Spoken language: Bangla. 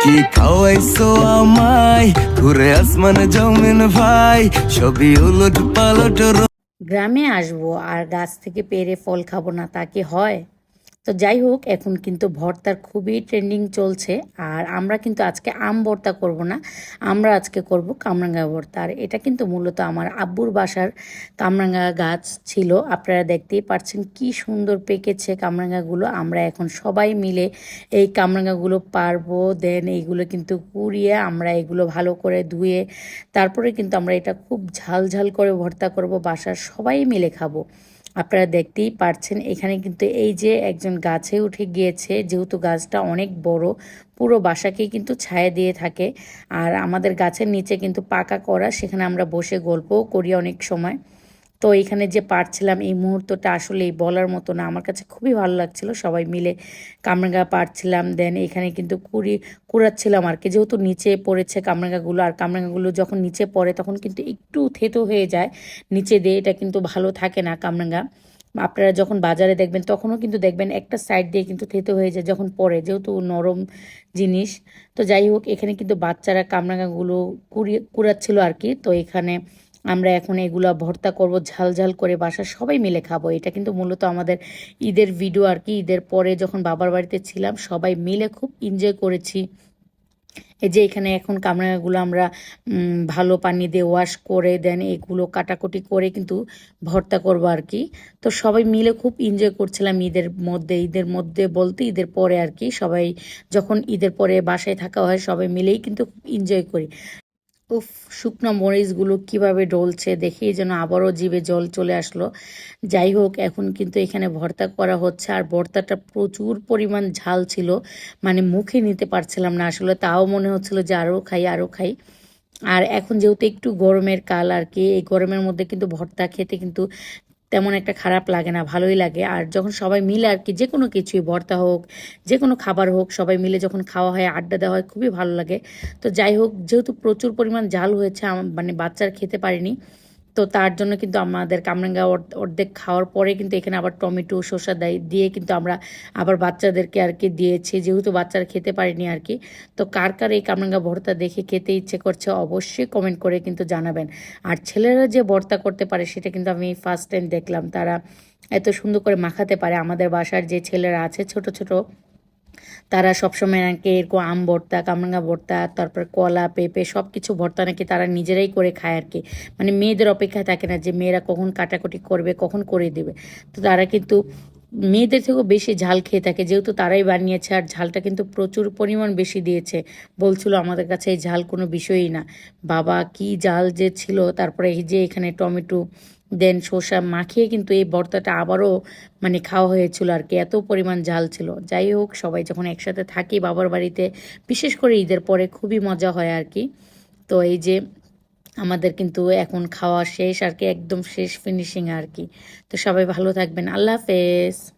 কি খাওয়াইছো আমায়? ঘুরে আসমান জমিন ভাই, সবই উলট পালট গ্রামে আসব আর গাছ থেকে পেরে ফল খাব না, তা কি হয়? তো যাই হোক, এখন কিন্তু ভর্তার খুবই ট্রেন্ডিং চলছে। আর আমরা কিন্তু আজকে আম ভর্তা করব না, আমরা আজকে করব কামরাঙ্গা ভর্তা। আর এটা কিন্তু মূলত আমার আব্বুর বাসার কামরাঙ্গা গাছ ছিল। আপনারা দেখতেই পাচ্ছেন কি সুন্দর পেকেছে কামরাঙ্গাগুলো। আমরা এখন সবাই মিলে এই কামরাঙ্গাগুলো পারব, দেন এইগুলো কিন্তু কুড়িয়ে আমরা এগুলো ভালো করে ধুয়ে তারপরে কিন্তু আমরা এটা খুব ঝাল ঝাল করে ভর্তা করব, বাসার সবাই মিলে খাব। আপনারা দেখতেই পারছেন, এখানে কিন্তু এই যে একজন গাছে উঠে গিয়েছে, যেহেতু গাছটা অনেক বড়, পুরো বাসাকেই কিন্তু ছায়া দিয়ে থাকে। আর আমাদের গাছের নিচে কিন্তু পাকা করা সেখানে আমরা বসে গল্পও করি অনেক সময়। তো এখানে যে পারছিলাম এই মুহূর্তটা আসলে বলার মতো না। আমার কাছে খুবই ভালো লাগছিল, সবাই মিলে কামরাঙ্গা পারছিলাম। দেন এখানে কিন্তু কুড়ি, কুড়াচ্ছিলাম আর কি। যেহেতু নিচে পড়েছে কামরাঙ্গাগুলো, আর কামরাঙ্গাগুলো যখন নিচে পড়ে তখন কিন্তু একটু থেতো হয়ে যায়। নিচে দিয়ে এটা কিন্তু ভালো থাকে না কামরাঙ্গা। আপনারা যখন বাজারে দেখবেন তখনও কিন্তু দেখবেন একটা সাইড দিয়ে কিন্তু থেতো হয়ে যায় যখন পড়ে, যেহেতু নরম জিনিস। তো যাই হোক, এখানে কিন্তু বাচ্চারা কামরাঙ্গাগুলো কুড়িয়ে, কুড়াচ্ছিল আর কি। তো এখানে আমরা এখন এগুলো ভর্তা করব, ঝাল ঝাল করে বাসা সবাই মিলে খাব। এটা কিন্তু মূলত আমাদের ঈদের ভিডিও আর কি। ঈদের পরে যখন বাবার বাড়িতে ছিলাম, সবাই মিলে খুব এনজয় করেছি। এই যে এখানে এখন কামরাঙাগুলো আমরা ভালো পানি দিয়ে ওয়াশ করে দেন এগুলো কাটাকুটি করে কিন্তু ভর্তা করব আর কি। তো সবাই মিলে খুব এনজয় করছিলাম ঈদের মধ্যে। ঈদের মধ্যে বলতে ঈদের পরে আর কি সবাই যখন ঈদের পরে বাসায় থাকা হয়, সবাই মিলেই কিন্তু খুব এনজয় করি। উফ, শুকনো মরিচগুলো কীভাবে ডলছে, দেখেই যেন আবারও জিভে জল চলে আসলো। যাই হোক, এখন কিন্তু এখানে ভর্তা করা হচ্ছে, আর ভর্তাটা প্রচুর পরিমাণ ঝাল ছিল মানে মুখে নিতে পারছিলাম না আসলে, তাও মনে হচ্ছিল যে আরও খাই আরও খাই। আর এখন যেহেতু একটু গরমের কাল আর কি, এই গরমের মধ্যে কিন্তু ভর্তা খেতে কিন্তু তেমন একটা খারাপ লাগে না, ভালোই লাগে। আর যখন সবাই মিলে আর কি যে কোনো কিছুই, ভর্তা হোক যে কোনো খাবার হোক, সবাই মিলে যখন খাওয়া হয়, আড্ডা দেওয়া হয়, খুবই ভালো লাগে। তো যাই হোক, যেহেতু প্রচুর পরিমাণ জাল হয়েছে মানে বাচ্চার খেতে পারিনি তো তার জন্য কিন্তু আমাদের কামরাঙ্গা অর্ধেক খাওয়ার পরে কিন্তু এখানে আবার টমেটো, শসা দেয়, দিয়ে কিন্তু আমরা আবার বাচ্চাদেরকে আর কি দিয়েছি। যেহেতু বাচ্চারা খেতে পারেনি আর কি, তো কার কার এই কামরাঙ্গা ভর্তা দেখে খেতে ইচ্ছে করছে অবশ্যই কমেন্ট করে কিন্তু জানাবেন। আর ছেলেরা যে ভর্তা করতে পারে সেটা কিন্তু আমি ফার্স্ট টাইম দেখলাম। তারা এত সুন্দর করে মাখাতে পারে। আমাদের বাসার যে ছেলেরা আছে, ছোট ছোট তারা সবসময় নাকি এরকম আম ভর্তা, কামরাঙ্গা ভর্তা, তারপর কলা, পেঁপে সব কিছু ভর্তা নাকি তারা নিজেরাই করে খায় আর কি। মানে মেয়েদের অপেক্ষায় থাকে না যে মেয়েরা কখন কাটাকুটি করবে, কখন করে দেবে। তো তারা কিন্তু মেয়েদের থেকেও বেশি ঝাল খেয়ে থাকে। যেহেতু তারাই বানিয়েছে আর ঝালটা কিন্তু প্রচুর পরিমাণ বেশি দিয়েছে, বলছিল আমাদের কাছে এই ঝাল কোনো বিষয়ই না। বাবা কি ঝাল যে ছিল, তারপরে এই যে এখানে টমেটো দেন শসা মাখিয়ে কিন্তু এই ভর্তাটা আবারও মানে খাওয়া হয়েছিল আর কি। এত পরিমাণ ঝাল ছিল। যাই হোক, সবাই যখন একসাথে থাকি বাবার বাড়িতে, বিশেষ করে ঈদের পরে খুবই মজা হয় আর কি। তো এই যে আমাদের কিন্তু এখন খাওয়া শেষ আর কি, একদম শেষ ফিনিশিং আর কি। তো সবাই ভালো থাকবেন। আল্লাহ হাফেজ।